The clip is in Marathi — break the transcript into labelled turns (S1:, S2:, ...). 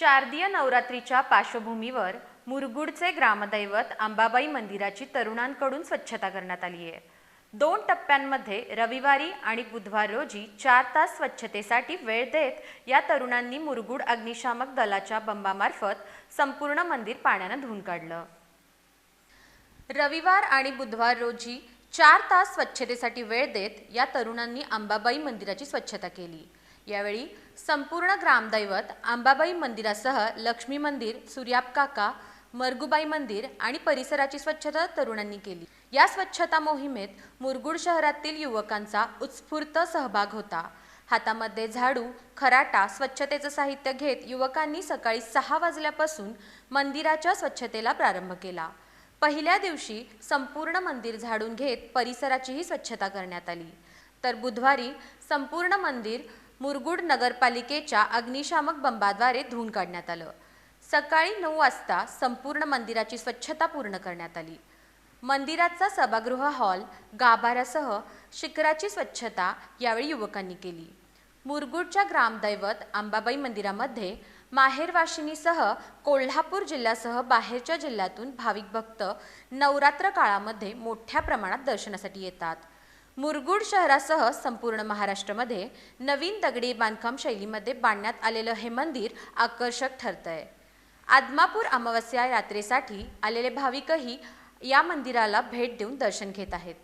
S1: शारदीय नवरात्रीच्या पार्श्वभूमीवर मुरगुडचे ग्रामदैवत अंबाबाई मंदिराची तरुणांकडून स्वच्छता करण्यात आली आहे. दोन टप्प्यांमध्ये रविवारी आणि बुधवार रोजी चार तास स्वच्छतेसाठी वेळ देत या तरुणांनी मुरगुड अग्निशामक दलाच्या बंबामार्फत संपूर्ण मंदिर पाण्यानं धुवून काढलं. रविवार आणि बुधवार रोजी चार तास स्वच्छतेसाठी वेळ देत या तरुणांनी अंबाबाई मंदिराची स्वच्छता केली. यावेळी संपूर्ण ग्रामदैवत आंबाबाई मंदिरासह लक्ष्मी मंदिर सूर्याप काका मरगुबाई मंदिर आणि परिसराची स्वच्छता तरुणांनी केली. या स्वच्छता मोहिमेत मुरगुड शहरातील युवकांचा उत्स्फूर्त सहभाग होता. हातामध्ये झाडू खराटा स्वच्छतेचं साहित्य घेत युवकांनी सकाळी सहा वाजल्यापासून मंदिराच्या स्वच्छतेला प्रारंभ केला. पहिल्या दिवशी संपूर्ण मंदिर झाडून घेत परिसराचीही स्वच्छता करण्यात आली. तर बुधवारी संपूर्ण मंदिर मुरगुड नगरपालिकेच्या अग्निशामक बंबाद्वारे धुवून काढण्यात आलं. सकाळी नऊ वाजता संपूर्ण मंदिराची स्वच्छता पूर्ण करण्यात आली. मंदिराचा सभागृह हॉल गाभाऱ्यासह शिखराची स्वच्छता यावेळी युवकांनी केली. मुरगुडच्या ग्रामदैवत अंबाबाई मंदिरामध्ये माहेरवाशिनीसह कोल्हापूर जिल्ह्यासह बाहेरच्या जिल्ह्यातून भाविक भक्त नवरात्र काळामध्ये मोठ्या प्रमाणात दर्शनासाठी येतात. मुरगुड शहरासह संपूर्ण महाराष्ट्रामध्ये नवीन दगडी बांधकाम शैलीमध्ये बांधण्यात आलेलं हे मंदिर आकर्षक ठरतंय. आदमापूर अमावस्या यात्रेसाठी आलेले भाविकही या मंदिराला भेट देऊन दर्शन घेत आहेत.